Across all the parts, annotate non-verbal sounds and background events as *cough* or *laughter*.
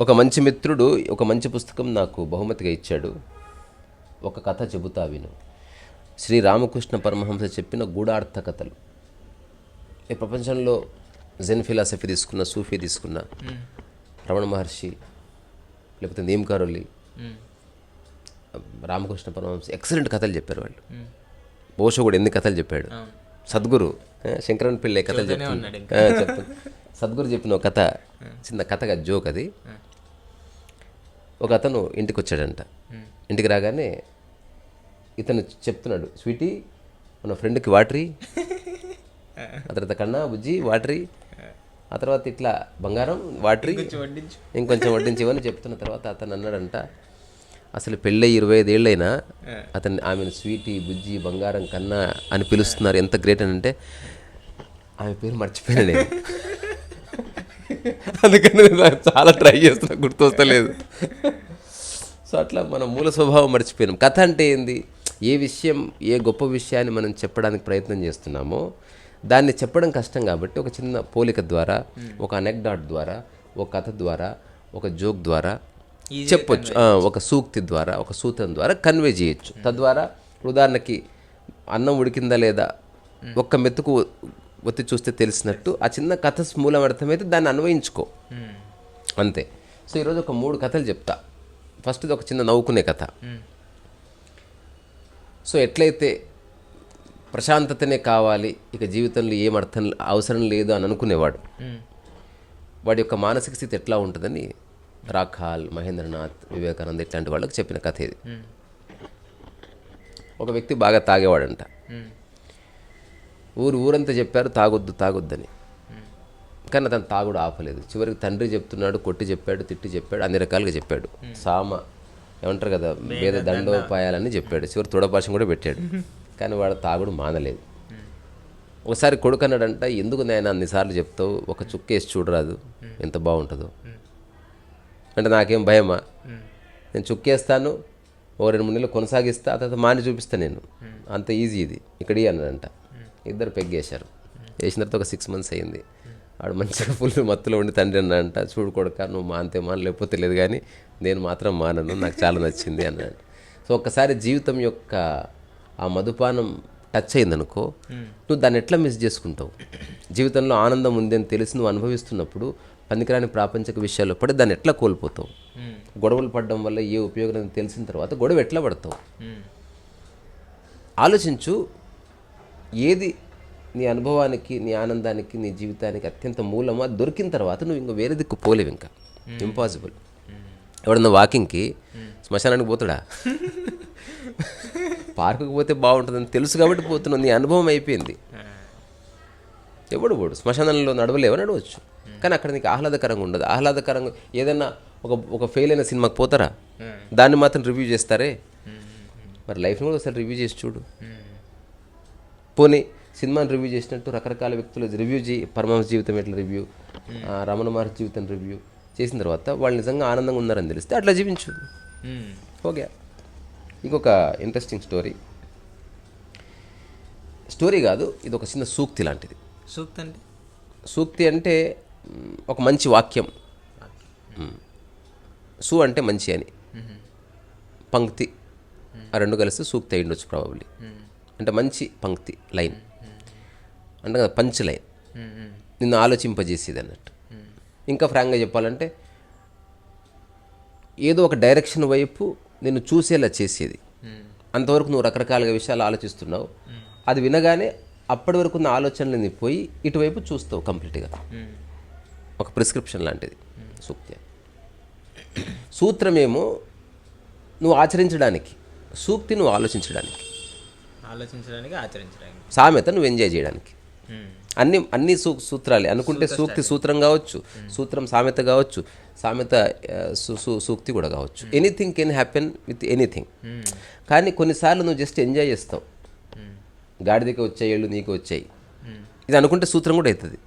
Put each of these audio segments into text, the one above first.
ఒక మంచి మిత్రుడు ఒక మంచి పుస్తకం నాకు బహుమతిగా ఇచ్చాడు. ఒక కథ చెబుతా విను. శ్రీ రామకృష్ణ పరమహంస చెప్పిన గూఢార్థ కథలు. ఈ ప్రపంచంలో జెన్ ఫిలాసఫీ తీసుకున్న సూఫీ తీసుకున్న రమణ మహర్షి లేకపోతే నీమ్కారోలి రామకృష్ణ పరమహంస ఎక్సలెంట్ కథలు చెప్పారు వాళ్ళు. ఓషో కూడా ఎన్ని కథలు చెప్పాడు? సద్గురు శంకరన్ పిళ్ళే కథలు చెప్తుంది ఆ, చెప్తుంది సద్గురు చెప్పిన ఒక కథ చిన్న కథగా జోక్ అది. ఒక అతను ఇంటికి వచ్చాడంట ఇంటికి రాగానే ఇతను చెప్తున్నాడు స్వీటీ మన ఫ్రెండ్కి వాటరీ? ఆ. తర్వాత కన్నా బుజ్జి వాటరీ? ఆ. తర్వాత ఇట్లా బంగారం వాటరీ? ఇంకొంచెం వడ్డించి. ఇవన్నీ చెప్తున్న తర్వాత అతను అన్నాడంట అసలు పెళ్ళై ఇరవై ఐదేళ్ళైనా అతను ఆమెను స్వీటీ బుజ్జి బంగారం కన్నా అని పిలుస్తున్నారు. ఎంత గ్రేట్ అని అంటే ఆమె పేరు మర్చిపోయాను నేను. *laughs* అందుకని చాలా ట్రై చేస్తున్నా గుర్తొస్తలేదు. సో అట్లా మన మూల స్వభావం మర్చిపోయినాం. కథ అంటే ఏంది? ఏ విషయం ఏ గొప్ప విషయాన్ని మనం చెప్పడానికి ప్రయత్నం చేస్తున్నామో దాన్ని చెప్పడం కష్టం కాబట్టి ఒక చిన్న పోలిక ద్వారా ఒక అనెక్డాట్ ద్వారా ఒక కథ ద్వారా ఒక జోక్ ద్వారా చెప్పొచ్చు. ఒక సూక్తి ద్వారా ఒక సూత్రం ద్వారా కన్వే చేయొచ్చు. తద్వారా ఉదాహరణకి అన్నం ఉడికిందా లేదా? ఒక్క మెతుకు ఒత్తి చూస్తే తెలిసినట్టు ఆ చిన్న కథ మూలం అర్థమైతే దాన్ని అన్వయించుకో. అంతే. సో ఈరోజు ఒక మూడు కథలు చెప్తా. ఫస్ట్ ఒక చిన్న నవ్వుకునే కథ. సో ఎట్లయితే ప్రశాంతతనే కావాలి ఇక జీవితంలో ఏం అర్థం అవసరం లేదు అని అనుకునేవాడు. వాడి యొక్క మానసిక స్థితి ఎట్లా ఉంటుందని రాఖాల్ మహేంద్రనాథ్ వివేకానంద్ ఇట్లాంటి వాళ్ళకి చెప్పిన కథ ఇది. ఒక వ్యక్తి బాగా తాగేవాడంట. ఊరు ఊరంతా చెప్పారు తాగొద్దు తాగొద్దని. కానీ అతను తాగుడు ఆపలేదు. చివరికి తండ్రి చెప్తున్నాడు కొట్టి చెప్పాడు తిట్టి చెప్పాడు అన్ని రకాలుగా చెప్పాడు. సామ ఏమంటారు కదా వేద దండోపాయాలని చెప్పాడు. చివరి తుడపాశం కూడా పెట్టాడు. కానీ వాడు తాగుడు మానలేదు. ఒకసారి కొడుకు అన్నాడంట ఎందుకు నేను అన్నిసార్లు చెప్తావు? ఒక చుక్కేసి చూడరాదు. ఎంత బాగుంటుందో. అంటే నాకేం భయమా? నేను చుక్కేస్తాను ఓ రెండు మూడు నెలలు కొనసాగిస్తా తర్వాత మాని చూపిస్తా నేను. అంత ఈజీ ఇది. ఇక్కడ అన్నాడంట. ఇద్దరు పెగ్గేశారు. వేసిన తర్వాత ఒక సిక్స్ మంత్స్ అయింది. వాడు మంచిగా ఫుల్ మత్తులో ఉండి తండ్రి అన్నాడంట చూడు కొడుక నువ్వు మానితే మాన లేకపోతే లేదు కానీ నేను మాత్రం మానను నాకు చాలా నచ్చింది అన్నాడు సో ఒక్కసారి జీవితం యొక్క ఆ మధుపానం టచ్ అయిందనుకో నువ్వు దాన్ని ఎట్లా మిస్ చేసుకుంటావు? జీవితంలో ఆనందం ఉంది అని తెలిసి నువ్వు అనుభవిస్తున్నప్పుడు పనికిరాని ప్రాపంచిక విషయాల్లో పడి దాన్ని ఎట్లా కోల్పోతావు? గొడవలు పడడం వల్ల ఏ ఉపయోగం తెలిసిన తర్వాత గొడవ ఎట్లా పడతావు? ఆలోచించు ఏది నీ అనుభవానికి నీ ఆనందానికి నీ జీవితానికి అత్యంత మూలమో అది దొరికిన తర్వాత నువ్వు ఇంకా వేరే దిక్కు పోలేవు ఇంకా. ఇంపాసిబుల్ ఎవడన్నా వాకింగ్కి శ్మశానానికి పోతాడా? పార్కుకి పోతే బాగుంటుందని తెలుసు కాబట్టి పోతున్నావు నీ అనుభవం అయిపోయింది. ఎవడు పోడు? శ్మశానంలో నడవలేవా? నడవచ్చు. కానీ అక్కడ నీకు ఆహ్లాదకరంగా ఉండదు. ఆహ్లాదకరంగా ఏదైనా ఒక ఒక ఫెయిల్ అయిన సినిమాకి పోతారా? దాన్ని మాత్రం రివ్యూ చేస్తారే? మరి లైఫ్ని కూడా ఒకసారి రివ్యూ చేసి చూడు. పోనీ సినిమాని రివ్యూ చేసినట్టు రకరకాల వ్యక్తులు రివ్యూ చేయి పరమహంస జీవితం ఎట్లా రివ్యూ రమణ మహర్షి జీవితం రివ్యూ చేసిన తర్వాత వాళ్ళు నిజంగా ఆనందంగా ఉన్నారని తెలిస్తే అట్లా జీవించు. ఓకే. ఇంకొక ఇంట్రెస్టింగ్ స్టోరీ స్టోరీ కాదు ఇది ఒక చిన్న సూక్తి లాంటిది. సూక్తి అంటే? సూక్తి అంటే ఒక మంచి వాక్యం. సు అంటే మంచి అని. పంక్తి. ఆ రెండు కలిసి సూక్తి అయి ఉండొచ్చు ప్రాబబ్లీ అంటే మంచి పంక్తి లైన్. అంటే కదా పంచ్ లైన్. నిన్ను ఆలోచింపజేసేది అన్నట్టు. ఇంకా ఫ్రాంక్గా చెప్పాలంటే ఏదో ఒక డైరెక్షన్ వైపు నిన్ను చూసేలా చేసేది. అంతవరకు నువ్వు రకరకాలుగా విషయాలు ఆలోచిస్తున్నావు. అది వినగానే అప్పటి వరకు ఉన్న ఆలోచనలు నీ పోయి ఇటువైపు చూస్తావు కంప్లీట్గా ఒక ప్రిస్క్రిప్షన్ లాంటిది. సూక్తి. సూత్రమేమో నువ్వు ఆచరించడానికి సూక్తి నువ్వు ఆలోచించడానికి. ఆలోచించడానికి ఆచరించడానికి. సామెత నువ్వు ఎంజాయ్ చేయడానికి. అన్ని అన్ని సూ సూత్రాలే. అనుకుంటే సూక్తి సూత్రం కావచ్చు సూత్రం సామెత కావచ్చు సామెత సూక్తి కూడా కావచ్చు. Anything can happen with anything కానీ కొన్నిసార్లు నువ్వు జస్ట్ ఎంజాయ్ చేస్తావు. గాడిదకి వచ్చాయి ఏళ్ళు నీకు వచ్చాయి. ఇది అనుకుంటే సూత్రం కూడా అవుతుంది.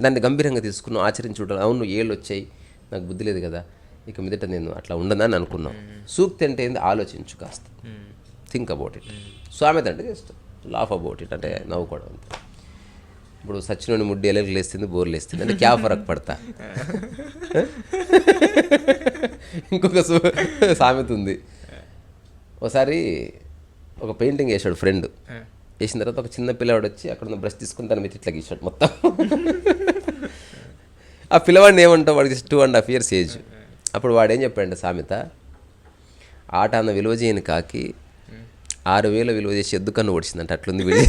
దాన్ని గంభీరంగా తీసుకున్నావు ఆచరించుకుంటాను అవును ఏళ్ళు వచ్చాయి. నాకు బుద్ధి లేదు కదా. ఇక మీదట నేను అట్లా ఉండనని అనుకున్నావు. సూక్తి అంటే ఏంది? ఆలోచించు కాస్త. థింక్ అబౌట్ ఇట్ సామెత అంటే జస్ట్ లాఫ్ అబౌట్ ఇట్ అంటే నవ్వుకోవడం అంతే. ఇప్పుడు సచినోని ముడ్డి ఎలకి లేస్తుంది బోర్లు లేస్తుంది. అంటే క్యా ఫరక్ పడతా. *laughs* ఇంకొక సామెత ఉంది. ఒకసారి ఒక పెయింటింగ్ వేసాడు ఫ్రెండ్. వేసిన తర్వాత ఒక చిన్న పిల్లవాడు వచ్చి అక్కడ ఉన్న బ్రష్ తీసుకుని దాని మీద ఇట్లా గీసాడు మొత్తం. *laughs* ఆ పిల్లవాడిని ఏమంటావు? వాడికి two and half years age అప్పుడు వాడు ఏం సామెత? ఆట అన్న విలువ చేయని కాకి ఆరు వేల విలువ చేసి ఎద్దు కన్ను ఓడిచిందంటే అట్లుంది వీడి.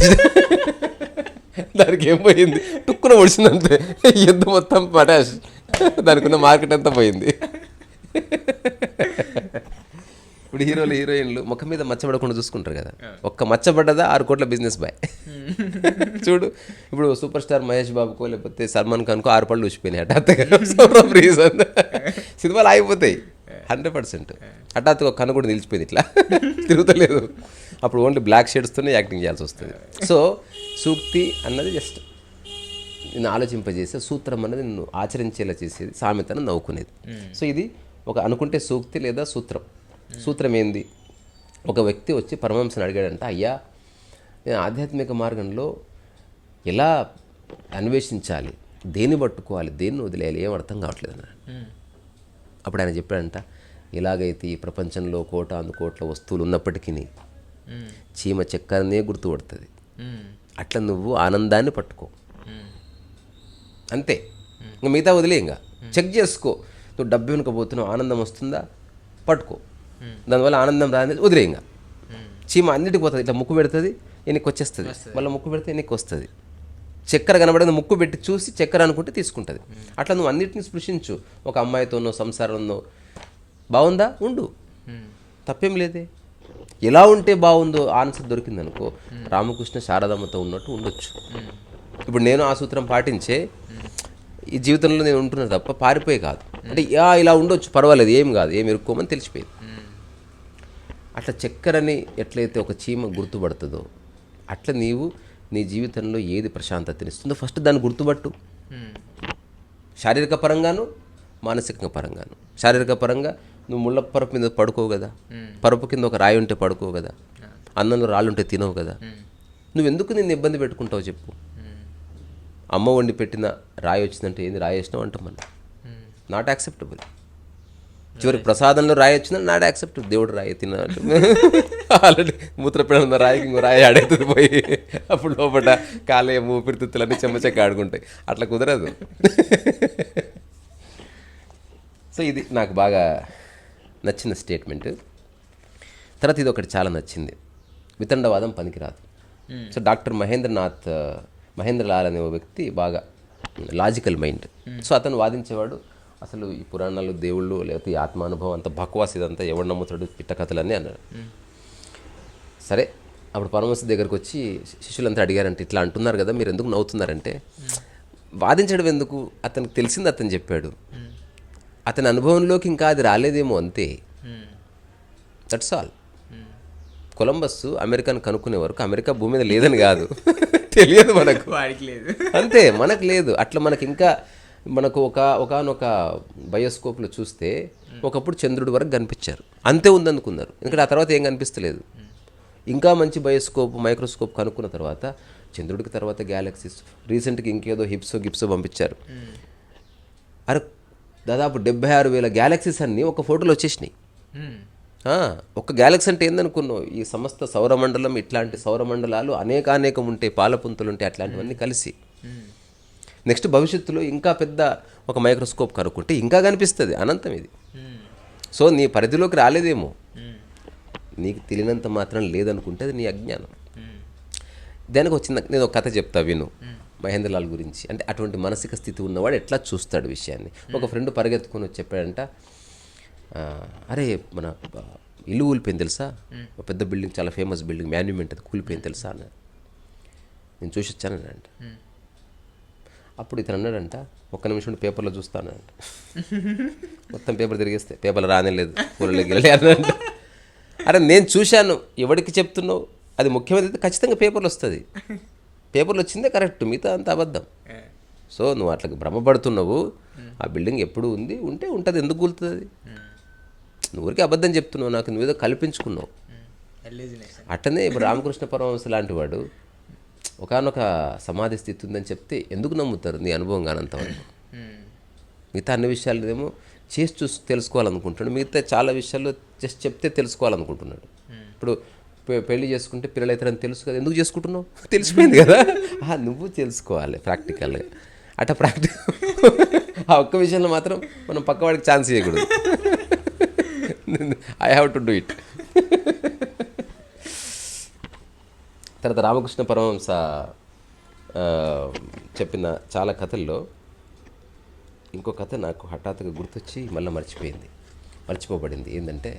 దానికి ఏం పోయింది? టుక్కున ఓడిచిందంటే ఎద్దు మొత్తం పటాష్. దానికి ఉన్న మార్కెట్ అంతా పోయింది. ఇప్పుడు హీరోలు హీరోయిన్లు ముఖం మీద మచ్చబడకుండా చూసుకుంటారు కదా. ఒక్క మచ్చబడ్డదా ఆరు కోట్ల బిజినెస్ బాయ్. చూడు ఇప్పుడు సూపర్ స్టార్ మహేష్ బాబుకో లేకపోతే సల్మాన్ ఖాన్కో ఆరు పళ్ళు ఊసిపోయినాయి హఠాత్తుగా. *laughs* రీజన్ సినిమాలు ఆగిపోతాయి. Hundred percent. హఠాత్తుగా కన్ను కూడా నిలిచిపోయింది ఇట్లా. *laughs* తిరుగుతలేదు. అప్పుడు ఓన్లీ బ్లాక్ షేడ్స్తోనే యాక్టింగ్ చేయాల్సి వస్తుంది. సో సూక్తి అన్నది జస్ట్ నిన్ను ఆలోచింపజేసే సూత్రం అనేది నిన్ను ఆచరించేలా చేసేది సామెతను నవ్వుకునేది. సో ఇది ఒక అనుకుంటే సూక్తి లేదా సూత్రం. సూత్రం ఏంది ఒక వ్యక్తి వచ్చి పరమహంసని అడిగాడంట అయ్యా నేను ఆధ్యాత్మిక మార్గంలో ఎలా అన్వేషించాలి? దేన్ని పట్టుకోవాలి? దేన్ని వదిలేయాలి? ఏం అర్థం కావట్లేదు అన్నాడు. అప్పుడు ఆయన చెప్పాడంట ఎలాగైతే ఈ ప్రపంచంలో కోట కోట్ల వస్తువులు ఉన్నప్పటికీ చీమ చెక్కనే గుర్తుపడుతుంది. అట్లా నువ్వు ఆనందాన్ని పట్టుకో. అంతే. ఇంకా మిగతా వదిలే ఇంకా. చెక్ చేసుకో. నువ్వు డబ్బు వెనుకపోతున్నావు ఆనందం వస్తుందా? పట్టుకో. దానివల్ల ఆనందం రాని వదిలే ఇంకా. చీమ అన్నిటికి పోతుంది. ఇట్లా ముక్కు పెడుతుంది ఎన్నికి వచ్చేస్తుంది. మళ్ళీ ముక్కు పెడితే ఎన్నికి వస్తుంది. చక్కెర కనబడేది ముక్కు పెట్టి చూసి చక్కెర అనుకుంటే తీసుకుంటుంది. అట్లా నువ్వు అన్నిటిని స్పృశించు. ఒక అమ్మాయితోనో సంసారంలో. బాగుందా? ఉండు. తప్పేం లేదే. ఎలా ఉంటే బాగుందో ఆన్సర్ దొరికిందనుకో రామకృష్ణ శారదమ్మతో ఉన్నట్టు ఉండొచ్చు. ఇప్పుడు నేను ఆ సూత్రం పాటించే ఈ జీవితంలో నేను ఉంటున్నాను తప్ప పారిపోయే కాదు. అంటే ఇలా ఉండొచ్చు పర్వాలేదు ఏం కాదు ఏం ఇరుక్కోమని తెలిసిపోయింది. అట్లా చక్కెరని ఎట్లయితే ఒక చీమ గుర్తుపడుతుందో అట్లా నీవు నీ జీవితంలో ఏది ప్రశాంతతనిస్తుందో ఫస్ట్ దాన్ని గుర్తుపట్టు. శారీరక పరంగాను మానసిక పరంగాను. శారీరక పరంగా నువ్వు ముళ్ళ పరుపు మీద పడుకోవు కదా. పరుపు కింద ఒక రాయి ఉంటే పడుకోవు కదా. అన్నంలో రాళ్ళు ఉంటే తినవు కదా. నువ్వెందుకు నిన్ను ఇబ్బంది పెట్టుకుంటావు చెప్పు. అమ్మ వండి పెట్టిన రాయి వచ్చిందంటే ఏంది? రాయి వేసినావు అంటాం మనం. నాట్ యాక్సెప్టబుల్ చివరికి ప్రసాదంలో రాయి వచ్చిందని నాట్ యాక్సెప్టబుల్ దేవుడు రాయి తిన ఆల్రెడీ మూత్రపీడ ఉన్న రాయికి ఇంకో రాయి ఆడవుతుంది పోయి అప్పుడు లోపల కాలేయం ఊపిరితిత్తులన్నీ చెమ్మచెక్క ఆడుకుంటాయి. అట్లా కుదరదు. *laughs* సో ఇది నాకు బాగా నచ్చిన స్టేట్మెంట్ తర్వాత ఇది ఒకటి చాలా నచ్చింది. వితండవాదం పనికిరాదు. సో డాక్టర్ మహేంద్రనాథ్ మహేంద్రలాల్ అనే ఓ వ్యక్తి బాగా లాజికల్ మైండ్ సో అతను వాదించేవాడు అసలు ఈ పురాణాలు దేవుళ్ళు లేకపోతే ఈ ఆత్మానుభవం అంత బక్వాస్ ఇదంతా ఎవడు నమ్ముతాడు? పిట్ట కథలన్నీ అన్నాడు. సరే అప్పుడు పరమహంస దగ్గరకు వచ్చి శిష్యులంతా అడిగారంటే ఇట్లా అంటున్నారు కదా మీరు ఎందుకు నవ్వుతున్నారంటే వాదించడం ఎందుకు? అతనికి తెలిసింది అతను చెప్పాడు. అతని అనుభవంలోకి ఇంకా అది రాలేదేమో అంతే. దట్స్ ఆల్ కొలంబస్ అమెరికాను కనుక్కునే వరకు అమెరికా భూమి మీద లేదని కాదు. *laughs* తెలియదు మనకు. వాడికి లేదు. అంతే మనకు లేదు. అట్లా మనకి ఇంకా మనకు ఒక ఒకనొక బయోస్కోప్లో చూస్తే ఒకప్పుడు చంద్రుడి వరకు కనిపించారు. అంతే ఉందనుకున్నారు. ఎందుకంటే ఆ తర్వాత ఏం కనిపిస్తలేదు. ఇంకా మంచి బయోస్కోప్ మైక్రోస్కోప్ కనుక్కున్న తర్వాత చంద్రుడికి తర్వాత గ్యాలక్సీస్ రీసెంట్గా ఇంకేదో హిప్సో గిప్సో పంపించారు. అరే దాదాపు డెబ్బై ఆరు వేల గ్యాలక్సీస్ అన్నీ ఒక ఫోటోలో వచ్చేసినాయి. ఆ, ఒక్క గ్యాలక్సీ అంటే ఏందనుకున్నావు? ఈ సమస్త సౌరమండలం ఇట్లాంటి సౌరమండలాలు అనేకానేకం ఉంటాయి పాలపుంతలు ఉంటాయి అట్లాంటివన్నీ కలిసి. నెక్స్ట్ భవిష్యత్తులో ఇంకా పెద్ద ఒక మైక్రోస్కోప్ కనుక్కుంటే ఇంకా కనిపిస్తుంది అనంతం ఇది. సో నీ పరిధిలోకి రాలేదేమో. నీకు తెలియనంత మాత్రం లేదనుకుంటే అది నీ అజ్ఞానం. దానికి వచ్చింది నేను ఒక కథ చెప్తా విను. మహేంద్రలాల్ గురించి. అంటే అటువంటి మానసిక స్థితి ఉన్నవాడు ఎట్లా చూస్తాడు విషయాన్ని. ఒక ఫ్రెండ్ పరిగెత్తుకొని వచ్చి చెప్పాడంట "ఆ, అరే మన ఇల్లు కూలిపోయింది తెలుసా? ఒక పెద్ద బిల్డింగ్ చాలా ఫేమస్ బిల్డింగ్ మాన్యుమెంట్ అది కూలిపోయింది తెలుసా? అన్నాడు. నేను చూసి వచ్చానంట అప్పుడు ఇతను అన్నాడంట ఒక్క నిమిషం ఉండి పేపర్లో చూస్తానంట మొత్తం పేపర్ తిరిగేస్తే పేపర్లు రానే లేదు గిరలే అన్నాడంట అరే నేను చూశాను ఎవరికి చెప్తున్నావు? అది ముఖ్యమైనది ఖచ్చితంగా పేపర్లు వస్తుంది. పేపర్లు వచ్చిందే కరెక్ట్ మిగతా అంత అబద్ధం. సో నువ్వు అట్లా భ్రమపడుతున్నావు ఆ బిల్డింగ్ ఎప్పుడు ఉంది? ఉంటే ఉంటుంది ఎందుకు కూలుతుంది? అది నువ్వు ఊరికే అబద్ధం చెప్తున్నావు నాకు నువ్వేదో కల్పించుకున్నావు. అట్టనే ఇప్పుడు రామకృష్ణ పరమహంస లాంటి వాడు ఒకనొక సమాధి స్థితి ఉందని చెప్తే ఎందుకు నమ్ముతారు నీ అనుభవం కానంతవరకు మిగతా అన్ని విషయాలు ఏమో చేసి చూసి తెలుసుకోవాలనుకుంటున్నాడు. మిగతా చాలా విషయాల్లో జస్ట్ చెప్తే తెలుసుకోవాలనుకుంటున్నాడు. ఇప్పుడు పె- పెళ్ళి చేసుకుంటే పిల్లలు అవుతారని తెలుసు కదా. ఎందుకు చేసుకుంటున్నావు? తెలిసిపోయింది కదా. *laughs* ఆ, నువ్వు తెలుసుకోవాలి ప్రాక్టికల్గా అట్లా ప్రాక్టి ఆ ఒక్క విషయంలో మాత్రం మనం పక్కవాడికి ఛాన్స్ ఇవ్వకూడదు I have to do it తర్వాత రామకృష్ణ పరమహంస చెప్పిన చాలా కథల్లో ఇంకో కథ నాకు హఠాత్తుగా గుర్తొచ్చి మళ్ళీ మర్చిపోయింది మర్చిపోబడింది. ఏంటంటే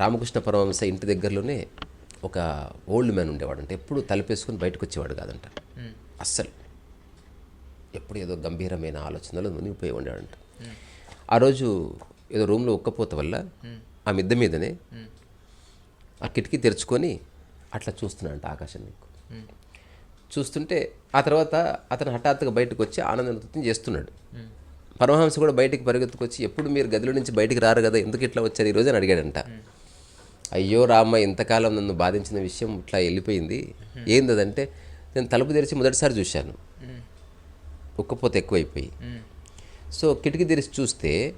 రామకృష్ణ పరమహంస ఇంటి దగ్గరలోనే ఒక ఓల్డ్ మ్యాన్ ఉండేవాడు అంటే ఎప్పుడు తలపేసుకొని బయటకు వచ్చేవాడు కాదంట. అస్సలు. ఎప్పుడు ఏదో గంభీరమైన ఆలోచనలో మునిగిపోయి ఉండేవాడంట. ఆ రోజు ఏదో రూమ్లో ఒక్కపోత వల్ల ఆ మిద్దె మీదనే ఆ కిటికీ తెరుచుకొని అట్లా చూస్తున్నాడంట ఆకాశం నీకు. చూస్తుంటే ఆ తర్వాత అతను హఠాత్తుగా బయటకు వచ్చి ఆనంద నృత్యం చేస్తున్నాడు. పరమహంస కూడా బయటికి పరిగెత్తుకొచ్చి ఎప్పుడు మీరు గదిలో నుంచి బయటికి రారు కదా ఎందుకు ఇట్లా వచ్చారు ఈరోజు అని అడిగాడంట. అయ్యో రామ్మ ఇంతకాలం నన్ను బాధించిన విషయం ఇట్లా వెళ్ళిపోయింది. ఏందదంటే నేను తలుపు తెరిచి మొదటిసారి చూశాను. ఉక్కపోతే ఎక్కువైపోయి. సో కిటికీ తెరిచి చూస్తే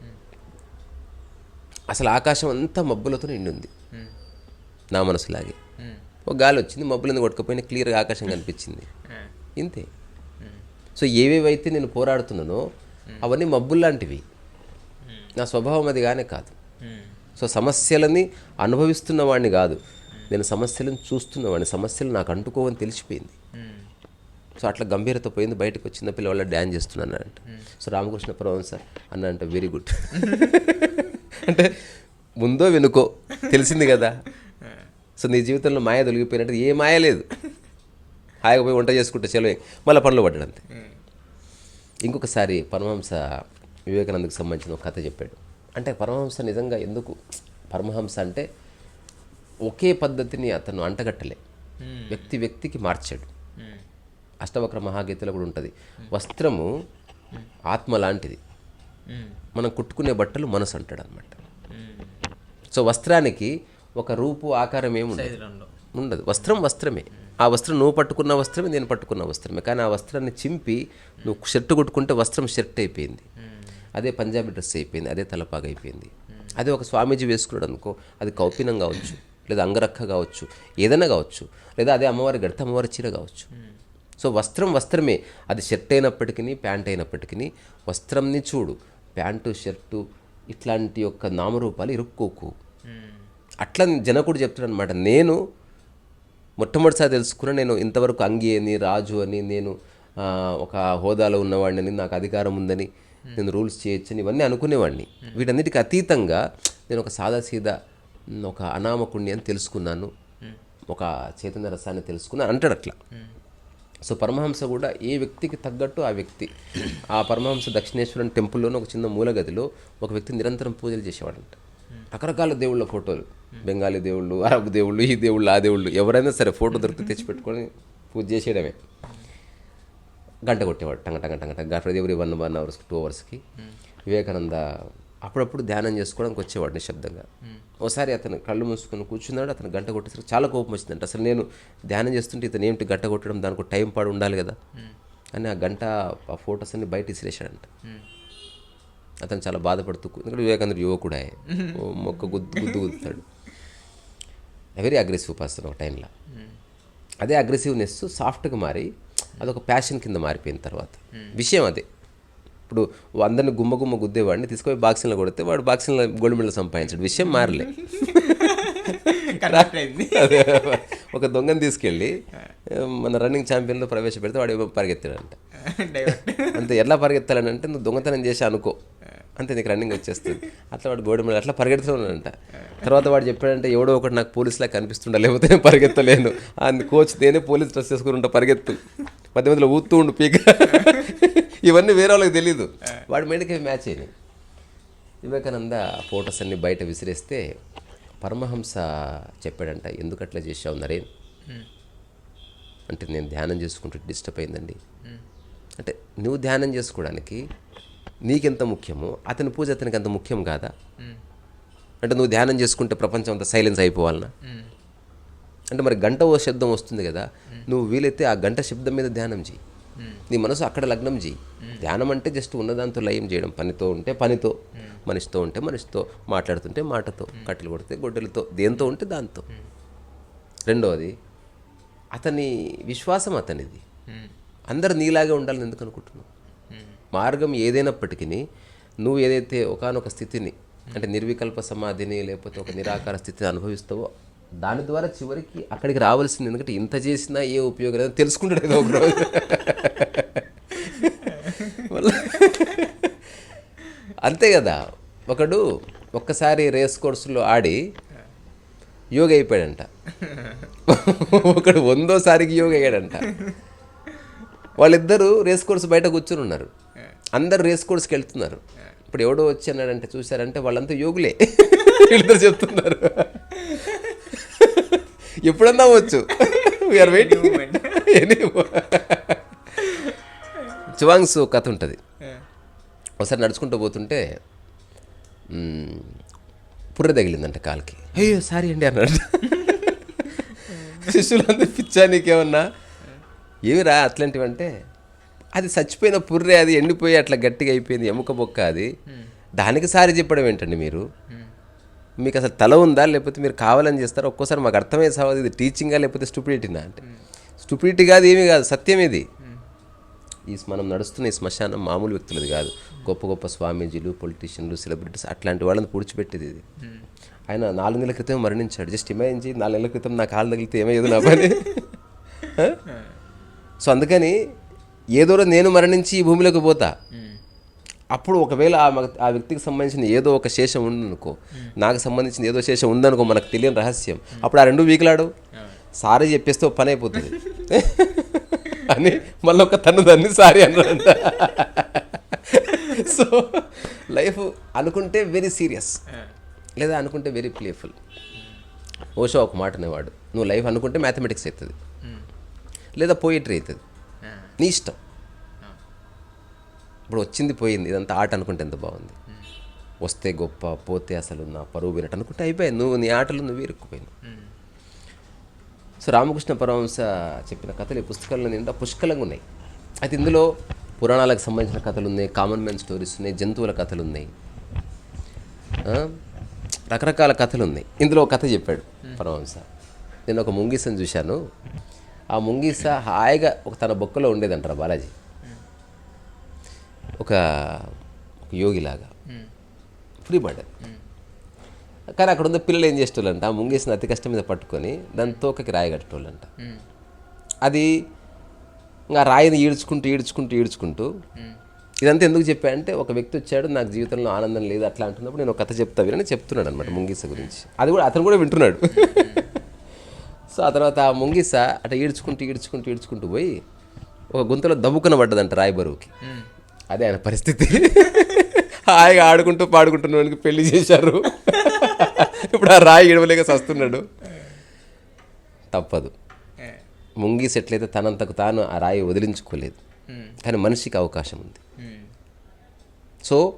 అసలు ఆకాశం అంతా మబ్బులతో నిండి ఉంది నా మనసులాగే. ఒక గాలి వచ్చింది మబ్బులను కొట్టుకపోయినా క్లియర్గా ఆకాశం కనిపించింది. ఇంతే. సో ఏవేవైతే నేను పోరాడుతున్నానో అవన్నీ మబ్బుల్లాంటివి. నా స్వభావం అది కానీ కాదు. సో సమస్యలని అనుభవిస్తున్న వాడిని కాదు. నేను సమస్యలను చూస్తున్నవాడిని సమస్యలు నాకు అంటుకోవని తెలిసిపోయింది. సో అట్లా గంభీరత పోయింది బయటకు వచ్చిన పిల్లవాళ్ళ డ్యాన్స్ చేస్తున్నాను అంట సో రామకృష్ణ పరమహంస అన్న అంటే వెరీ గుడ్ అంటే ముందో వెనుకో. తెలిసింది కదా. *laughs* సో నీ జీవితంలో మాయ తొలగిపోయినట్టు ఏ మాయ లేదు. హాయిగా పోయి వంట చేసుకుంటే చెలవే. మళ్ళీ పనులు పడ్డాడు అంతే. ఇంకొకసారి పరమహంస వివేకానందకు సంబంధించిన ఒక కథ చెప్పాడు. అంటే పరమహంస నిజంగా ఎందుకు? పరమహంస అంటే ఒకే పద్ధతిని అతను అంటగట్టలే. వ్యక్తి వ్యక్తికి మార్చాడు. అష్టవక్ర మహాగీతలో కూడా ఉంటుంది. వస్త్రము ఆత్మ లాంటిది. మనం కుట్టుకునే బట్టలు మనసు అంటాడు అనమాట సో వస్త్రానికి ఒక రూపు ఆకారం ఏముండదు. ఉండదు. వస్త్రం వస్త్రమే. ఆ వస్త్రం నువ్వు పట్టుకున్న వస్త్రమే నేను పట్టుకున్న వస్త్రమే. కానీ ఆ వస్త్రాన్ని చింపి నువ్వు షర్ట్ కొట్టుకుంటే వస్త్రం షర్ట్ అయిపోయింది. అదే పంజాబీ డ్రెస్ అయిపోయింది అదే తలపాగా అయిపోయింది. అదే ఒక స్వామీజీ వేసుకున్నాడు అనుకో అది కౌపీనం కావచ్చు లేదా అంగరక్క కావచ్చు ఏదైనా కావచ్చు లేదా అదే అమ్మవారి గడత అమ్మవారి చీర కావచ్చు. సో వస్త్రం వస్త్రమే. అది షర్ట్ అయినప్పటికీ ప్యాంట్ అయినప్పటికీ వస్త్రంని చూడు. ప్యాంటు షర్టు ఇట్లాంటి యొక్క నామరూపాలు ఇరుక్కోకు. అట్లా జనకుడు చెప్తాడు అనమాట నేను మొట్టమొదటిసారి తెలుసుకున్న నేను ఇంతవరకు అంగి అని రాజు అని నేను ఒక హోదాలో ఉన్నవాడిని నాకు అధికారం ఉందని నేను రూల్స్ చేయొచ్చని ఇవన్నీ అనుకునేవాడిని. వీటన్నిటికి అతీతంగా నేను ఒక సాదాసీదా ఒక అనామకుణ్ణి అని తెలుసుకున్నాను. ఒక చైతన్య రసాన్ని తెలుసుకున్నాను. అంటాడు అట్లా. సో పరమహంస కూడా ఏ వ్యక్తికి తగ్గట్టు ఆ వ్యక్తి ఆ పరమహంస దక్షిణేశ్వరం టెంపుల్లోనే ఒక చిన్న మూలగదిలో ఒక వ్యక్తి నిరంతరం పూజలు చేసేవాడంట. రకరకాల దేవుళ్ళ ఫోటోలు. బెంగాలీ దేవుళ్ళు అరబ్ దేవుళ్ళు ఈ దేవుళ్ళు ఆ దేవుళ్ళు. ఎవరైనా సరే ఫోటో దొరికితే తెచ్చిపెట్టుకొని పూజ చేసేయడమే. గంట కొట్టేవాడు. టంగ టంగ టంగ టంగ. ప్రతి ఎవరి వన్ వన్ అవర్స్ టూ అవర్స్కి. వివేకానంద అప్పుడప్పుడు ధ్యానం చేసుకోవడానికి వచ్చేవాడు నిశ్శబ్దంగా. ఒకసారి అతను కళ్ళు మూసుకొని కూర్చున్నాడు అతను గంట కొట్టేసరికి చాలా కోపం వచ్చిందంట. అసలు నేను ధ్యానం చేస్తుంటే ఇతను ఏమిటి గంట కొట్టడం? దానికి ఒక టైం పాడు ఉండాలి కదా. అని ఆ గంట ఆ ఫొటోస్ అన్ని బయట ఇసిరేసాడంట అతను చాలా బాధపడుతూ ఎందుకంటే వివేకానందుడు యువకుడే మొక్క గుద్దు గుద్దు గుద్దుతాడు. వెరీ అగ్రెసివ్ పర్సన్ ఒక టైంలో. అదే అగ్రెసివ్నెస్ సాఫ్ట్గా మారి అదొక ప్యాషన్ కింద మారిపోయిన తర్వాత. విషయం అదే. ఇప్పుడు అందరిని గుమ్మ గుమ్మ గుద్దేవాడిని తీసుకొని బాక్సింగ్లో కొడితే వాడు బాక్సింగ్లో గోల్డ్ మెడల్ సంపాదించాడు. విషయం మారలే. *laughs* ఒక దొంగని తీసుకెళ్ళి మన రన్నింగ్ ఛాంపియన్లో ప్రవేశపెడితే వాడు పరిగెత్తాడంట. *laughs* అంతే ఎలా పరిగెత్తాలని అంటే నువ్వు దొంగతనం చేసి అనుకో. అంతే నీకు రన్నింగ్ వచ్చేస్తుంది. అట్లా వాడు గోడ మీద అట్లా పరిగెడుతున్నాడంట. తర్వాత వాడు చెప్పాడంటే ఎవడో ఒకటి నాకు పోలీసులా కనిపిస్తుండ లేకపోతే నేను పరిగెత్తలేను. అందు కోచ్ నేనే పోలీస్ డ్రెస్ వేసుకుని ఉంటా పరిగెత్తు. మధ్య మధ్యలో ఊతూ ఉండు పీక. ఇవన్నీ వేరే వాళ్ళకి తెలీదు. వాడి మైండ్కి మ్యాచ్ అయినాయి. వివేకానంద ఫొటోస్ అన్ని బయట విసిరేస్తే పరమహంస చెప్పాడంట ఎందుకు అట్లా చేసావు నరేన్? అంటే నేను ధ్యానం చేసుకుంటూ డిస్టర్బ్ అయిందండి. అంటే నువ్వు ధ్యానం చేసుకోవడానికి నీకెంత ముఖ్యమో? అతని పూజ అతనికి అంత ముఖ్యం కాదా? అంటే నువ్వు ధ్యానం చేసుకుంటే ప్రపంచం అంతా సైలెన్స్ అయిపోవాలనా. అంటే మరి గంట ఓ శబ్దం వస్తుంది కదా నువ్వు వీలైతే ఆ గంట శబ్దం మీద ధ్యానం చేయి. నీ మనసు అక్కడ లగ్నం చేయి ధ్యానం అంటే జస్ట్ ఉన్నదాంతో లయం చేయడం పనితో ఉంటే పనితో మనిషితో ఉంటే మనిషితో మాట్లాడుతుంటే మాటతో కట్టెలు కొడితే గొడ్డలతో దేంతో ఉంటే దాంతో. రెండవది అతని విశ్వాసం అతనిది. అందరు నీలాగే ఉండాలని ఎందుకు అనుకుంటున్నావు. మార్గం ఏదైనప్పటికీ నువ్వు ఏదైతే ఒకానొక స్థితిని అంటే నిర్వికల్ప సమాధిని లేకపోతే ఒక నిరాకార స్థితిని అనుభవిస్తావో దాని ద్వారా చివరికి అక్కడికి రావాల్సింది ఎందుకంటే ఇంత చేసినా ఏ ఉపయోగం లేదని తెలుసుకుంటాడు ఏదో ఒక రోజు అంతే కదా. ఒకడు ఒక్కసారి రేస్ కోర్సులో ఆడి యోగ అయిపోయాడంట. ఒకడు వందోసారికి యోగ అయ్యాడంట. వాళ్ళిద్దరూ రేస్ కోర్స్ బయట కూర్చుని ఉన్నారు. అందరు రేస్ కోర్స్కి వెళ్తున్నారు. ఇప్పుడు ఎవడో వచ్చి అన్నాడంటే చూశారంటే వాళ్ళంతా యోగులే. వీళ్ళిద్దరు చెప్తున్నారు. ఎప్పుడన్నా వచ్చు వీఆర్ వెయిటింగ్ చువాంగ్స్ కథ ఉంటుంది. ఒకసారి నడుచుకుంటూ పోతుంటే పుర్రె తగిలిందంట కాలుకి. అయ్యో సారీ అండి అన్నాడు. *laughs* శిష్యులందరూ పిచ్చా నీకేమన్నా? ఏమిరా అట్లాంటివంటే అది చచ్చిపోయిన పుర్రె అది ఎండిపోయి అట్లా గట్టిగా అయిపోయింది ఎముక బొక్క అది. దానికి సారి చెప్పడం ఏంటండి మీరు? మీకు అసలు తల ఉందా? లేకపోతే మీరు కావాలని చేస్తారా? ఒక్కోసారి మాకు అర్థమయ్యే సావదు ఇది టీచింగా లేకపోతే స్టూపిడిటీనా అంటే. స్టూపిడిటీ కాదు ఏమీ కాదు సత్యం ఇది. ఈ మనం నడుస్తున్న ఈ శ్మశానం మామూలు వ్యక్తులది కాదు. గొప్ప గొప్ప స్వామీజీలు పొలిటీషియన్లు సెలబ్రిటీస్ అట్లాంటి వాళ్ళని పూడ్చిపెట్టేది ఇది. ఆయన నాలుగు నెలల క్రితం మరణించాడు. జస్ట్ ఇమాజించి నాలుగు నెలల క్రితం నా కాలు తగిలితే ఏమయ్యేది నా పని? *laughs* సో అందుకని ఏదో నేను మరణించి ఈ భూమిలోకి పోతా. అప్పుడు ఒకవేళ ఆ వ్యక్తికి సంబంధించిన ఏదో ఒక శేషం ఉందనుకో నాకు సంబంధించిన ఏదో శేషం ఉందనుకో మనకు తెలియని రహస్యం. అప్పుడు ఆ రెండు వీకులాడు. సారీ చెప్పేస్తే పని అయిపోతుంది. *laughs* అని మళ్ళీ ఒక తను దాన్ని సారీ అన్నాడంట *laughs* సో లైఫ్ అనుకుంటే వెరీ సీరియస్ లేదా అనుకుంటే వెరీ ప్లేఫుల్ ఓషో ఒక మాట అనేవాడు నువ్వు లైఫ్ అనుకుంటే మ్యాథమెటిక్స్ అవుతుంది. లేదా పోయిటరీ అవుతుంది. నీ ఇష్టం. ఇప్పుడు వచ్చింది పోయింది ఇదంతా ఆట అనుకుంటే ఎంత బాగుంది? వస్తే గొప్ప పోతే అసలు నా పరువు వినట్టు అనుకుంటే అయిపోయింది. నువ్వు నీ ఆటలు నువ్వు ఇరుక్కుపోయినావు. సో రామకృష్ణ పరమహంస చెప్పిన కథలు ఈ పుస్తకాల్లో నిండా పుష్కలంగా ఉన్నాయి. అయితే ఇందులో పురాణాలకు సంబంధించిన కథలు ఉన్నాయి కామన్ మ్యాన్ స్టోరీస్ ఉన్నాయి జంతువుల కథలు ఉన్నాయి. రకరకాల కథలు ఉన్నాయి. ఇందులో ఒక కథ చెప్పాడు పరమహంస. నేను ఒక ముంగిసని చూశాను. ఆ ముంగీస హాయిగా ఒక తన బొక్కలో ఉండేదంటారు బాలాజీ. ఒక యోగిలాగా. ఫ్రీ బర్డ్ కానీ అక్కడ ఉన్న పిల్లలు ఏం చేసేటోళ్ళంట ఆ ముంగేసిన అతి కష్టం మీద పట్టుకొని దాని తోకకి రాయి కట్టేటోళ్ళంట. అది ఇంకా రాయిని ఈడ్చుకుంటూ ఈడ్చుకుంటూ ఈడ్చుకుంటూ ఇదంతా ఎందుకు చెప్పా అంటే ఒక వ్యక్తి వచ్చాడు నాకు జీవితంలో ఆనందం లేదు అట్లా అంటున్నప్పుడు నేను ఒక కథ చెప్తా వినని చెప్తున్నాడు అనమాట ముంగీస గురించి. అది కూడా అతను కూడా వింటున్నాడు. సో ఆ తర్వాత ఆ ముంగీస అట్లా ఈడ్చుకుంటూ ఈడ్చుకుంటూ ఈడ్చుకుంటూ పోయి ఒక గుంతలో దవ్వుకున పడ్డదంట రాయి బరువుకి అదే ఆయన పరిస్థితి. హాయిగా ఆడుకుంటూ పాడుకుంటున్న వాడికి పెళ్ళి చేశారు. ఇప్పుడు ఆ రాయి ఇడవలేక సస్తున్నాడు. తప్పదు. ముంగీస్ ఎట్లయితే తనంతకు తాను ఆ రాయి వదిలించుకోలేదు. కానీ మనిషికి అవకాశం ఉంది. సో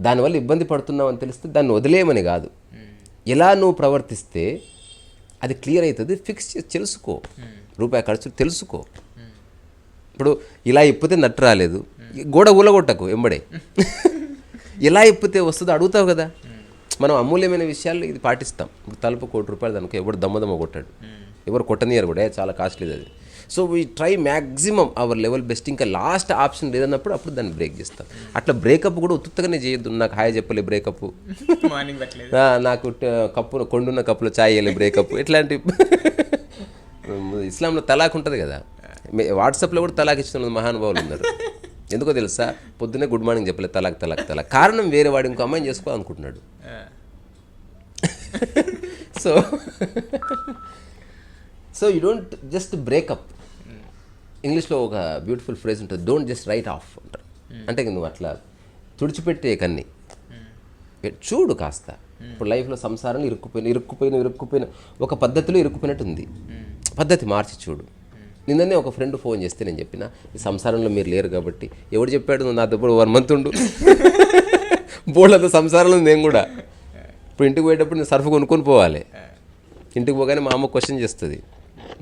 దానివల్ల ఇబ్బంది పడుతున్నావు అని తెలిస్తే దాన్ని వదిలేయమని కాదు. ఎలా నువ్వు ప్రవర్తిస్తే అది క్లియర్ అవుతుంది. ఫిక్స్ చేసి తెలుసుకో. రూపాయి ఖర్చు తెలుసుకో. ఇప్పుడు ఇలా ఇప్పితే నట్టు రాలేదు. గోడ ఊలగొట్టకు ఎంబడే. ఇలా ఇప్పితే వస్తుందో అడుగుతావు కదా. మనం అమూల్యమైన విషయాలు ఇది పాటిస్తాం. తలుపు కోటి రూపాయలు దానికి ఎవడు దమ్మదమ్మ కొట్టాడు. ఎవరు కొట్టనియరు కూడా. చాలా కాస్ట్లీది అది. So we try maximum our level best ఇంకా లాస్ట్ ఆప్షన్ లేదన్నప్పుడు అప్పుడు దాన్ని బ్రేక్ చేస్తాం. అట్లా బ్రేకప్ కూడా ఉత్తుగానే చేయొద్దు. నాకు హాయ్ చెప్పలే బ్రేకప్ నాకు కప్పు కొండున్న కప్పులో చాయ్ వేయలే బ్రేకప్ ఇట్లాంటి ఇస్లాంలో తలాక్ ఉంటుంది కదా. వాట్సాప్లో కూడా తలాక్ ఇచ్చిన మహానుభావులు ఉన్నారు. ఎందుకో తెలుసా? పొద్దునే గుడ్ మార్నింగ్ చెప్పలేదు తలాక్ తలాక్ తలాక్. కారణం వేరే వాడు ఇంకో అమ్మాయిని చేసుకోవాలనుకుంటున్నాడు so so you don't just break up ఇంగ్లీష్లో ఒక బ్యూటిఫుల్ ఫ్రేజ్ ఉంటుంది డోంట్ జస్ట్ రైట్ ఆఫ్ అంటారు. అంటే ఇంక నువ్వు అట్లా తుడిచిపెట్టే కన్ని. చూడు కాస్త. ఇప్పుడు లైఫ్లో సంసారంలో ఇరుక్కుపోయిన ఇరుక్కుపోయిన ఇరుక్కుపోయిన ఒక పద్ధతిలో ఇరుక్కుపోయినట్టు ఉంది పద్ధతి మార్చి చూడు. నిన్ననే ఒక ఫ్రెండ్ ఫోన్ చేస్తే నేను చెప్పిన ఈ సంసారంలో మీరు లేరు కాబట్టి ఎవడు చెప్పాడు? నా దగ్గర వన్ మంత్ ఉండు. *laughs* బోళ్ళతో సంసారంలో నేను కూడా. ఇప్పుడు ఇంటికి పోయేటప్పుడు నేను సర్ఫ్ కొనుక్కొని పోవాలి. ఇంటికి పోగానే మా అమ్మ క్వశ్చన్ చేస్తుంది.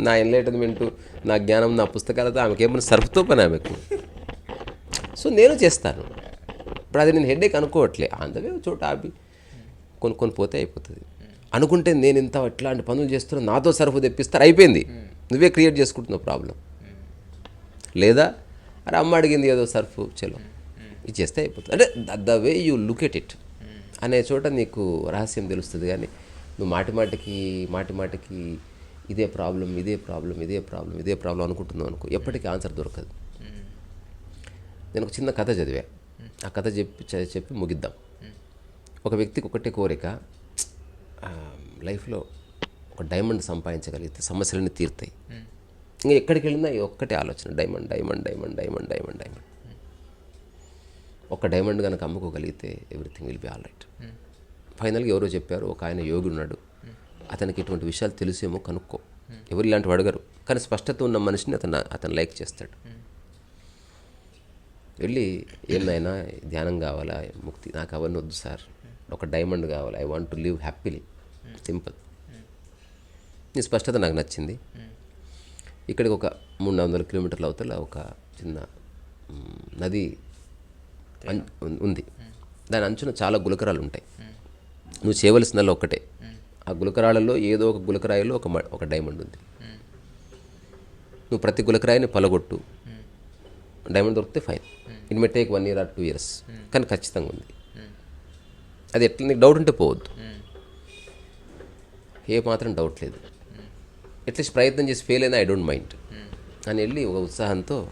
నా ఎన్లైటన్మెంట్ నా జ్ఞానం నా పుస్తకాలతో ఆమెకి ఏమైనా సర్ఫ్తో పని ఆమెకు? సో నేను చేస్తాను. ఇప్పుడు అది నేను హెడేక్ అనుకోవట్లే. అందవే చోట ఆపి కొనుక్కొని పోతే అయిపోతుంది. అనుకుంటే నేను ఇంత ఇట్లాంటి పనులు చేస్తున్నా నాతో సరుకు తెప్పిస్తారు అయిపోయింది. నువ్వే క్రియేట్ చేసుకుంటున్నావు ప్రాబ్లం. లేదా అరే అమ్మ అడిగింది ఏదో సర్ఫ్ చలో. ఇది చేస్తే అయిపోతుంది. అంటే the way you look at it అనే చోట నీకు రహస్యం తెలుస్తుంది కానీ నువ్వు మాటి మాటికి మాటి మాటికి ఇదే ప్రాబ్లం ఇదే ప్రాబ్లం ఇదే ప్రాబ్లం ఇదే ప్రాబ్లం అనుకుంటున్నావు అనుకో ఎప్పటికీ ఆన్సర్ దొరకదు. నేను ఒక చిన్న కథ చదివా. ఆ కథ చెప్పి చెప్పి ముగిద్దాం. ఒక వ్యక్తికి ఒకటే కోరిక లైఫ్లో ఒక డైమండ్ సంపాదించగలిగితే సమస్యలన్నీ తీరుతాయి. ఇంకా ఎక్కడికి వెళ్ళినా ఒక్కటే ఆలోచన diamond diamond diamond diamond diamond diamond. ఒక డైమండ్ కనుక అమ్ముకోగలిగితే everything will be all right. ఫైనల్గా ఎవరో చెప్పారు ఒక ఆయన యోగి ఉన్నాడు. అతనికి ఇటువంటి విషయాలు తెలుసేమో కనుక్కో. ఎవరు ఇలాంటివి అడగరు. కానీ స్పష్టత ఉన్న మనిషిని అతను అతను లైక్ చేస్తాడు. వెళ్ళి ఏమైనా ధ్యానం కావాలా? ముక్తి నాకు అవన్నీ వద్దు సార్. ఒక డైమండ్ కావాలి. I want to live happily. Simple. నీ స్పష్టత నాకు నచ్చింది. ఇక్కడికి ఒక మూడు వందల కిలోమీటర్ల అవతల ఒక చిన్న నది ఉంది. దాని అంచున చాలా గులకరాలు ఉంటాయి. నువ్వు చేయవలసిందల్లా ఒక్కటే. ఆ గులకరాలలో ఏదో ఒక గులకరాయిలో ఒక మ- ఒక డైమండ్ ఉంది. నువ్వు ప్రతి గులకరాయిని పలగొట్టు. డైమండ్ దొరికితే fine. It may take one year or two years. కానీ ఖచ్చితంగా ఉంది. అది ఎట్లా నీకు డౌట్ ఉంటే పోవద్దు. ఏ మాత్రం డౌట్ లేదు. అట్లీస్ట్ ప్రయత్నం చేసి ఫెయిల్ అయినా ఐ డోంట్ మైండ్. అని వెళ్ళి ఒక ఉత్సాహంతో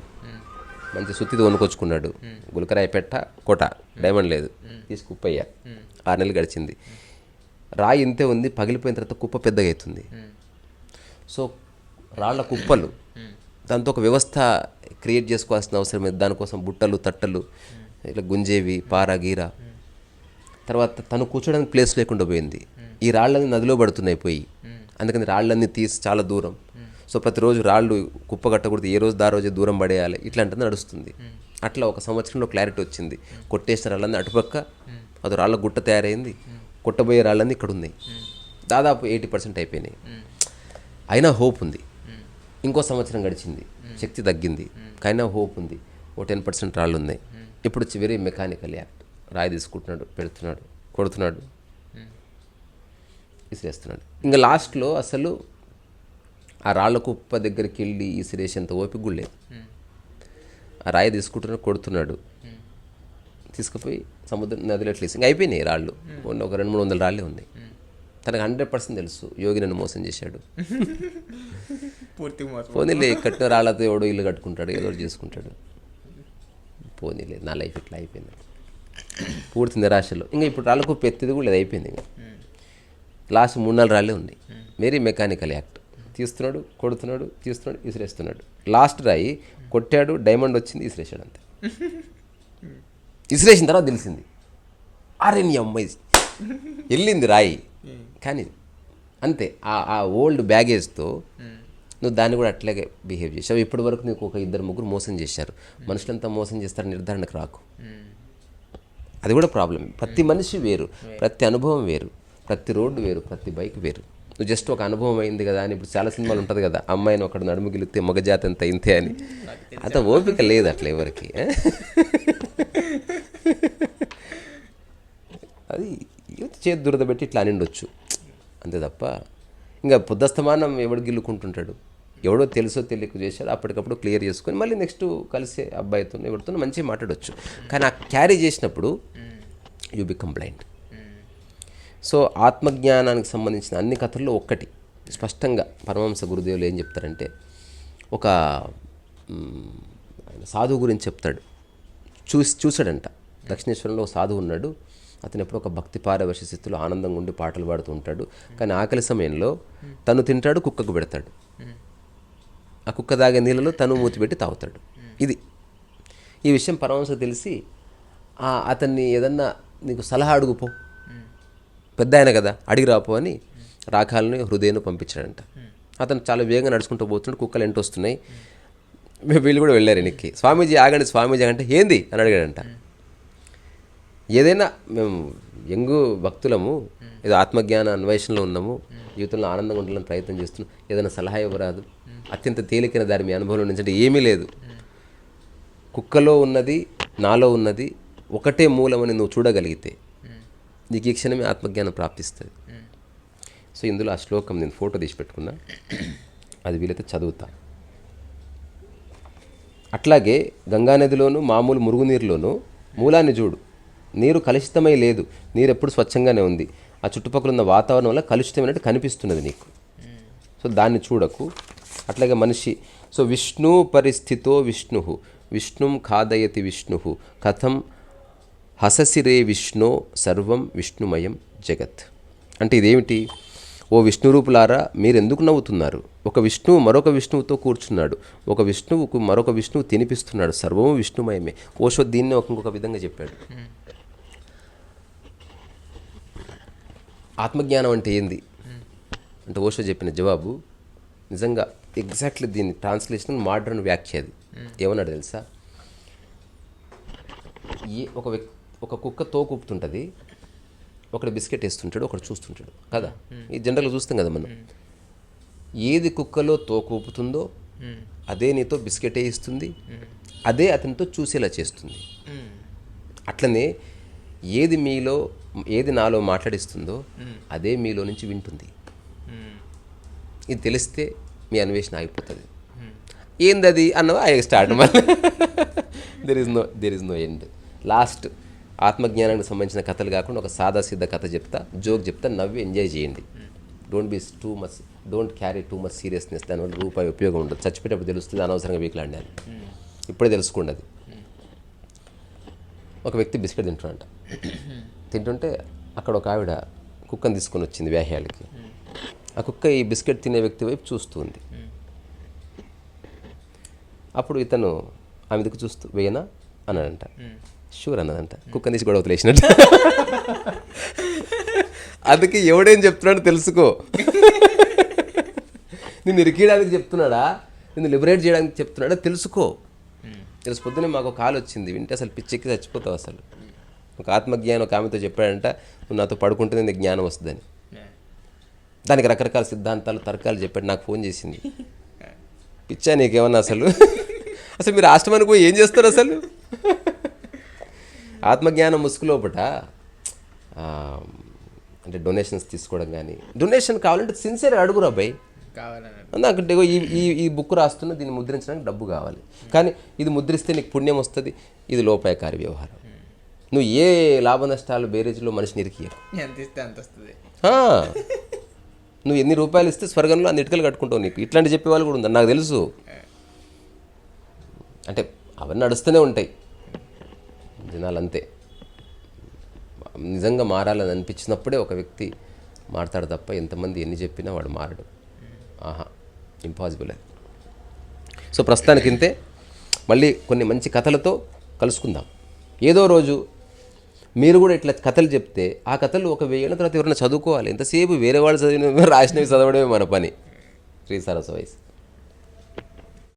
మంచి సుత్తిది కొనుకొచ్చుకున్నాడు గులకరాయి పెట్ట కోట డైమండ్ లేదు. తీసుకుప్పయ్యా ఆరు నెలలు గడిచింది. రాయి ఇంతే ఉంది పగిలిపోయిన తర్వాత కుప్ప పెద్దగా అవుతుంది. సో రాళ్ళ కుప్పలు దాంతో ఒక వ్యవస్థ క్రియేట్ చేసుకోవాల్సిన అవసరం లేదు. దానికోసం బుట్టలు తట్టలు ఇట్లా గుంజేవి పార గీర. తర్వాత తను కూర్చోడానికి ప్లేస్ లేకుండా పోయింది. ఈ రాళ్ళన్నీ నదిలో పడుతున్నాయి పోయి. అందుకని రాళ్ళన్నీ తీసి చాలా దూరం. సో ప్రతిరోజు రాళ్ళు కుప్ప కట్టకూడదు. ఏ రోజు దా రోజే దూరం పడేయాలి. ఇట్లాంటిది నడుస్తుంది. అట్లా ఒక సంవత్సరంలో క్లారిటీ వచ్చింది. కొట్టేసిన రాళ్ళన్నీ అటుపక్క అది రాళ్ళ గుట్ట తయారైంది. కొట్టబోయే రాళ్ళన్నీ ఇక్కడ ఉన్నాయి దాదాపు ఎయిటీ పర్సెంట్ అయిపోయినాయి. అయినా హోప్ ఉంది. ఇంకో సంవత్సరం గడిచింది. శక్తి తగ్గింది. కైనా హోప్ ఉంది. ఓ టెన్ పర్సెంట్ రాళ్ళు ఉన్నాయి ఇప్పుడు వెరీ మెకానికల్ యాక్ట్. రాయి తీసుకుంటున్నాడు పెడుతున్నాడు కొడుతున్నాడు విసిరేస్తున్నాడు ఇంకా లాస్ట్లో అసలు ఆ రాళ్ళ కుప్ప దగ్గరికి వెళ్ళి విసిరేసేంత ఓపిక లేదు. ఆ రాయి తీసుకుంటున్నాడు కొడుతున్నాడు. తీసుకుపోయి సముద్రం నదిలో ఇంకా అయిపోయినాయి రాళ్ళు. ఒక రెండు మూడు వందల రాళ్ళే ఉన్నాయి. తనకు హండ్రెడ్ పర్సెంట్ తెలుసు యోగి నన్ను మోసం చేశాడు. పోనీలే కట్టిన రాళ్ళతో ఎవడో ఇల్లు కట్టుకుంటాడు ఏదో ఒకటి చేసుకుంటాడు. పోనీలే నా లైఫ్ ఇట్లా అయిపోయింది. పూర్తి నిరాశలో. ఇంకా ఇప్పుడు రాళ్ళకు పెత్తది కూడా లేదు అయిపోయింది ఇంకా. లాస్ట్ మూడు నాలుగు రాళ్ళే ఉన్నాయి. వెరీ మెకానికల్ యాక్ట్ తీస్తున్నాడు కొడుతున్నాడు తీస్తున్నాడు విసిరేస్తున్నాడు లాస్ట్ రాయి కొట్టాడు డైమండ్ వచ్చింది విసిరేసాడు అంతే. *laughs* విసిరేసిన తర్వాత తెలిసింది. అరే నీ అమ్మాయి వెళ్ళింది రాయి. కానీ అంతే ఆ ఆ ఓల్డ్ బ్యాగేజ్తో నువ్వు దాన్ని కూడా అట్లాగే బిహేవ్ చేసావు. ఇప్పటి వరకు నీకు ఒక ఇద్దరు ముగ్గురు మోసం చేశారు. మనుషులంతా మోసం చేస్తారు నిర్ధారణకు రాకు. అది కూడా ప్రాబ్లం ప్రతి మనిషి వేరు ప్రతి అనుభవం వేరు ప్రతి రోడ్డు వేరు ప్రతి బైక్ వేరు. నువ్వు జస్ట్ ఒక అనుభవం అయింది కదా అని ఇప్పుడు చాలా సినిమాలు ఉంటుంది కదా అమ్మాయిని ఒకటి నడుము గిలితే మగజాతి అంత ఇంతే అని. అంత ఓపిక లేదు అట్లా ఎవరికి ఆ? అది యువత చేతి దురద పెట్టి ఇట్లా అనిండొచ్చు. అంతే తప్ప ఇంకా పొద్దస్తమానం ఎవడు గిల్లుకుంటుంటాడు? ఎవడో తెలుసో తెలియక చేశాడు అప్పటికప్పుడు క్లియర్ చేసుకొని మళ్ళీ నెక్స్ట్ కలిసే అబ్బాయితో ఎవరితో మంచిగా మాట్లాడవచ్చు కానీ ఆ క్యారీ చేసినప్పుడు యూ బికమ్ బ్లైండ్. సో ఆత్మజ్ఞానానికి సంబంధించిన అన్ని కథల్లో ఒక్కటి స్పష్టంగా పరమహంస గురుదేవులు ఏం చెప్తారంటే ఒక సాధువు గురించి చెప్తాడు. చూసి చూశాడంట. దక్షిణేశ్వరంలో ఒక సాధువు ఉన్నాడు. అతను ఎప్పుడు ఒక భక్తి పారవశ స్థితిలో ఆనందంగా ఉండి పాటలు పాడుతూ ఉంటాడు. కానీ ఆకలి సమయంలో తను తింటాడు కుక్కకు పెడతాడు. ఆ కుక్క తాగే నీళ్ళలో తను మూతి పెట్టి తాగుతాడు. ఇది. ఈ విషయం పరమంశ తెలిసి ఆ అతన్ని ఏదన్నా నీకు సలహా అడుగుపో పెద్ద ఆయన కదా అడిగి రాపో అని రాఖాలని హృదయను పంపించాడంట. అతను చాలా వేగంగా నడుచుకుంటూ పోతున్నాడు కుక్కలు ఎంటొస్తున్నాయి వీళ్ళు కూడా వెళ్ళారు వెనక్కి. స్వామీజీ ఆగండి స్వామీజీ అంటే ఏంది? అని అడిగాడంట. ఏదైనా మేము యంగ్ భక్తులము ఏదో ఆత్మజ్ఞాన అన్వేషణలో ఉన్నాము జీవితంలో ఆనందంగా ఉండాలని ప్రయత్నం చేస్తున్నాం. ఏదైనా సలహా ఇవ్వరాదు. అత్యంత తేలికైన దారి మీ అనుభవంలో నుంచి ఏమీ లేదు. కుక్కలో ఉన్నది నాలో ఉన్నది ఒకటే మూలమని నువ్వు చూడగలిగితే నీకు ఈ క్షణమే ఆత్మజ్ఞానం ప్రాప్తిస్తుంది. సో ఇందులో ఆ శ్లోకం నేను ఫోటో తీసి పెట్టుకున్నా. అది వీలైతే చదువుతా. అట్లాగే గంగానదిలోను మామూలు మురుగునీరులోను మూలాన్ని చూడు. నీరు కలుషితమై లేదు. నీరు ఎప్పుడు స్వచ్ఛంగానే ఉంది. ఆ చుట్టుపక్కల ఉన్న వాతావరణం వల్ల కలుషితమైనట్టు కనిపిస్తున్నది నీకు. సో దాన్ని చూడకు. అట్లాగే మనిషి సో విష్ణు పరిస్థితో విష్ణు. విష్ణుం ఖాదయతి విష్ణు. కథం హససిరే విష్ణో సర్వం విష్ణుమయం జగత్. అంటే ఇదేమిటి? ఓ విష్ణు రూపులారా మీరెందుకు నవ్వుతున్నారు? ఒక విష్ణువు మరొక విష్ణువుతో కూర్చున్నాడు. ఒక విష్ణువుకు మరొక విష్ణువు తినిపిస్తున్నాడు. సర్వము విష్ణుమయమే. ఓషో దీన్ని ఒక ఇంకొక విధంగా చెప్పాడు. ఆత్మజ్ఞానం అంటే ఏంది? అంటే ఓషో చెప్పిన జవాబు నిజంగా ఎగ్జాక్ట్లీ దీని ట్రాన్స్లేషన్ మోడర్న్ వ్యాఖ్య అది. ఏమన్నాడు తెలుసా? ఏ ఒక వ్యక్తి ఒక కుక్క తోకూపుతుంటుంది ఒకడు బిస్కెట్ వేస్తుంటాడు ఒకడు చూస్తుంటాడు కదా? ఈ జనరల్గా చూస్తాం కదా మనం. ఏది కుక్కలో తోకూపుతుందో అదే నీతో బిస్కెట్ ఇస్తుంది అదే అతనితో చూసేలా చేస్తుంది. అట్లనే ఏది మీలో ఏది నాలో మాట్లాడిస్తుందో అదే మీలో నుంచి వింటుంది. ఇది తెలిస్తే మీ అన్వేషణ ఆగిపోతుంది. ఏంది అది అన్నవా? ఐ స్టార్ట్ మళ్ళీ. There is no there is no end last ఆత్మజ్ఞానానికి సంబంధించిన కథలు కాకుండా ఒక సాదా సిద్ధ కథ చెప్తా జోక్ చెప్తా నవ్వి ఎంజాయ్ చేయండి. Don't be too much don't carry too much seriousness దానివల్ల రూపాయి ఉపయోగం ఉండదు. చచ్చిపోయేటప్పుడు తెలుస్తుంది అనవసరంగా వీకులాడినాను ఇప్పుడే తెలుసుకోండి అది ఒక వ్యక్తి బిస్కెట్ తింటున్నాడంట. తింటుంటే అక్కడ ఒక ఆవిడ కుక్కను తీసుకొని వచ్చింది వ్యాహ్యాలకి ఆ కుక్క ఈ బిస్కెట్ తినే వ్యక్తి వైపు చూస్తుంది. అప్పుడు ఇతను ఆమె దిక్కు చూస్తూ వేయనా? అన్నాడంట. షూర్ అన్నదంట కుక్కని తీసి గొడవ లేచినట్టు అందుకే ఎవడేం చెప్తున్నాడో తెలుసుకో. నిన్ను ఇరికేయడానికి చెప్తున్నాడా? నిన్ను లిబరేట్ చేయడానికి చెప్తున్నాడా? తెలుసుకో. తెలుసు పొద్దునే మాకు ఒక కాల్ వచ్చింది. వింటే అసలు పిచ్చెక్కి చచ్చిపోతావు అసలు. ఒక ఆత్మజ్ఞానం ఒక ఆమెతో చెప్పాడంట నువ్వు నాతో పడుకుంటే నీకు జ్ఞానం వస్తుందని. దానికి రకరకాల సిద్ధాంతాలు తర్కాలు చెప్పాడు నాకు ఫోన్ చేసింది. *laughs* పిచ్చా నీకేమన్నా అసలు? *laughs* అసలు మీరు ఆశ్రమానికి పోయి ఏం చేస్తారు అసలు? *laughs* ఆత్మజ్ఞానం ముసుగు లోపట ఆ, అంటే డొనేషన్స్ తీసుకోవడం కానీ డొనేషన్ కావాలంటే సిన్సియర్గా అడుగురా అబ్బాయి నాకు ఈ ఈ ఈ బుక్ రాస్తున్నా దీన్ని ముద్రించడానికి డబ్బు కావాలి. కానీ ఇది ముద్రిస్తే నీకు పుణ్యం వస్తుంది ఇది లోపాయకారి వ్యవహారం. నువ్వు ఏ లాభ నష్టాలు బేరేజ్లో మనిషిని ఇరికియరు ఎంత ఇస్తే అంత వస్తుంది. నువ్వు ఎన్ని రూపాయలు ఇస్తే స్వర్గంలో అన్ని ఇటుకలు కట్టుకుంటావు నీకు. ఇట్లాంటి చెప్పే వాళ్ళు కూడా ఉన్నారు నాకు తెలుసు. అంటే అవన్నీ నడుస్తూనే ఉంటాయి. జనాలు అంతే నిజంగా మారాలని అనిపించినప్పుడే ఒక వ్యక్తి మారతాడు తప్ప ఎంతమంది ఎన్ని చెప్పినా వాడు మారడు. ఆహా ఇంపాసిబుల్ అది. సో ప్రస్తుతానికి ఇంతే మళ్ళీ కొన్ని మంచి కథలతో కలుసుకుందాం. ఏదో రోజు మీరు కూడా ఇట్లా కథలు చెప్తే ఆ కథలు ఒక వెయ్యేళ్ళ తర్వాత ఎవరైనా చదువుకోవాలి. ఎంతసేపు వేరే వాళ్ళు చదివిన రాసినవి చదవడమే మన పని. శ్రీ సరస్వైస్